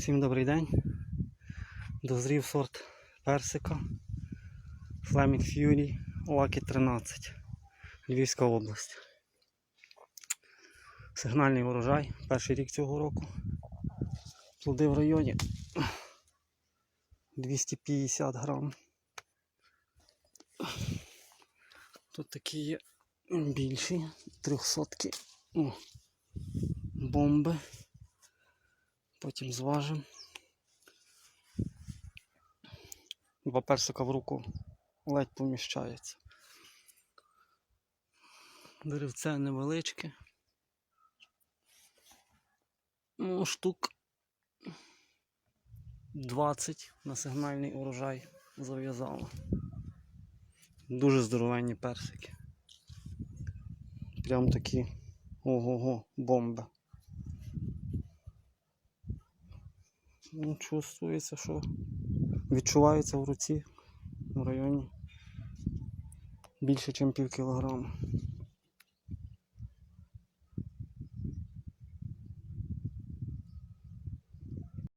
Всім добрий день. Дозрів сорт персика Flaming Fury Lucky 13 Львівська область. Сигнальний урожай, перший рік цього року. Плоди в районі 250 грам. Тут такі є більші, трьохсотки бомби. Потім зважимо. Два персика в руку ледь поміщається. Деревце невеличке. Ну, штук 20 на сигнальний урожай зав'язало. Дуже здоровенні персики. Прям такі ого-го бомби. Ну, чувствується, що відчувається в руці в районі більше, ніж пів кілограма.